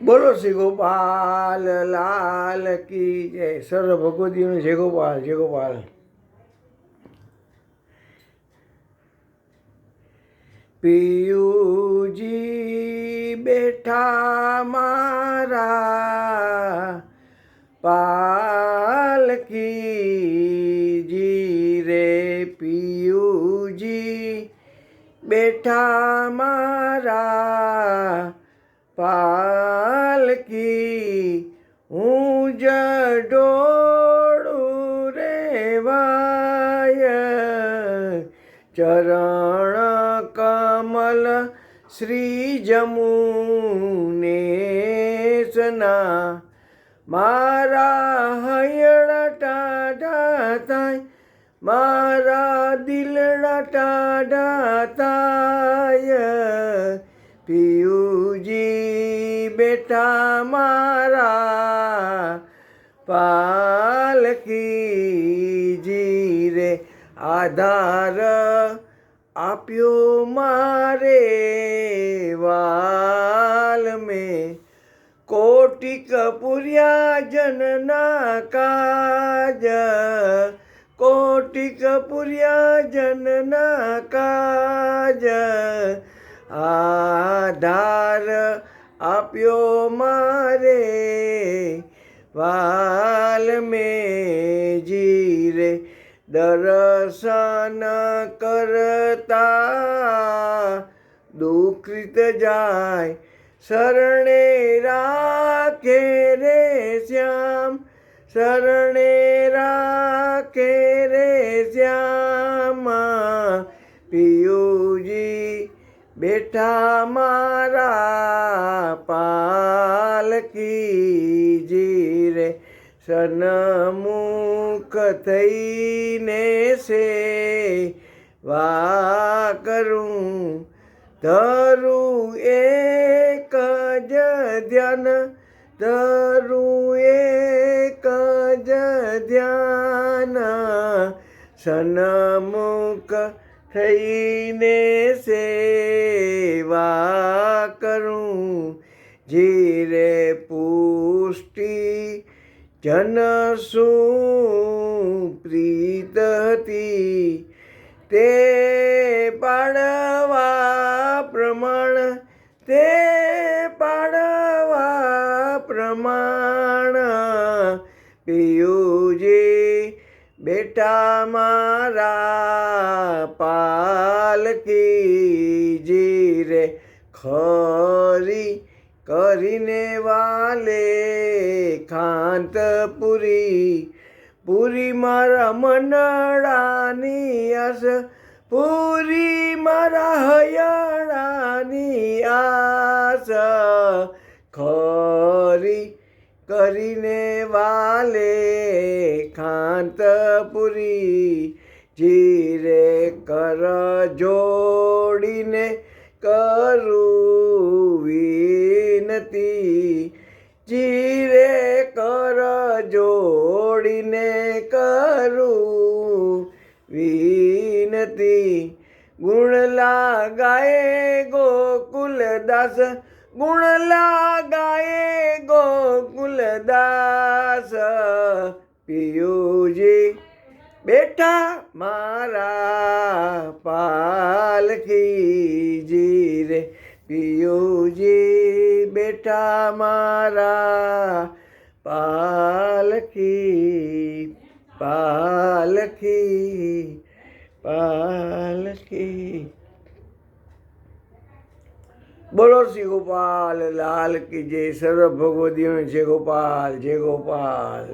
બોલો શ્રી ગોપાલ, લાલ કી જય. સર્વ ભગવતીઓને જય ગોપાલ જય ગોપાલ. પિયુજી બેઠા મારા પાલકી જી રે. પિયુજી બેઠા મારા પાલકી હું જડોળું રેવાય. ચરણ કમલ શ્રી જમુનેશના મારા હયડા ટાઢા થાય, મારા દિલડા ટાઢા થાય. પિયુજી બેટા મારા પાલકી જી રે આધાર આપ્યો મારે વાલ મેં. કોટી પુર્યા જનના કાજ, કોટી પુર્યા જનના કાજ, આધાર આપ્યો મારે વાલ મેં જીરે દર્શન કરતા દુઃખિત જાય શરણે રાખે રે શ્યામ શરણે બેઠા મારા પાલકી જીરે સનમુખ થઈને સે વા કરું, ધરું એક જ ધ્યાન, ધરું એક જ ધ્યાન, સનમુખ થઈને સેવા જન શું પ્રીત હતી? તે પાડવા પ્રમાણ, તે પાડવા પ્રમાણ. પિયુજી, બેટા મારા પાલકી જી ખરી કરીને વાલે ખાંત પૂરી પૂરી મારા મનડાની આસ. પૂરી મારા હયાળાની આસ. ખરી કરીને વાલે ખાંતપુરી. જીરે કર જોડીને કરું વિનતી. જીરે કર જોડીને કરું. વિનતી ગુણ લાગાય ગોકુલદાસ, ગુણ લાગાય ગોકુલદાસ. પિયુજી બેઠા મારા પાલખી જી રે પિયુજી બેટા મારા પાલકી પાલકી પાલકી બોલો શ્રી ગોપાલ, લાલ કી જય સર્વ ભગવદીઓ જય ગોપાલ જય ગોપાલ.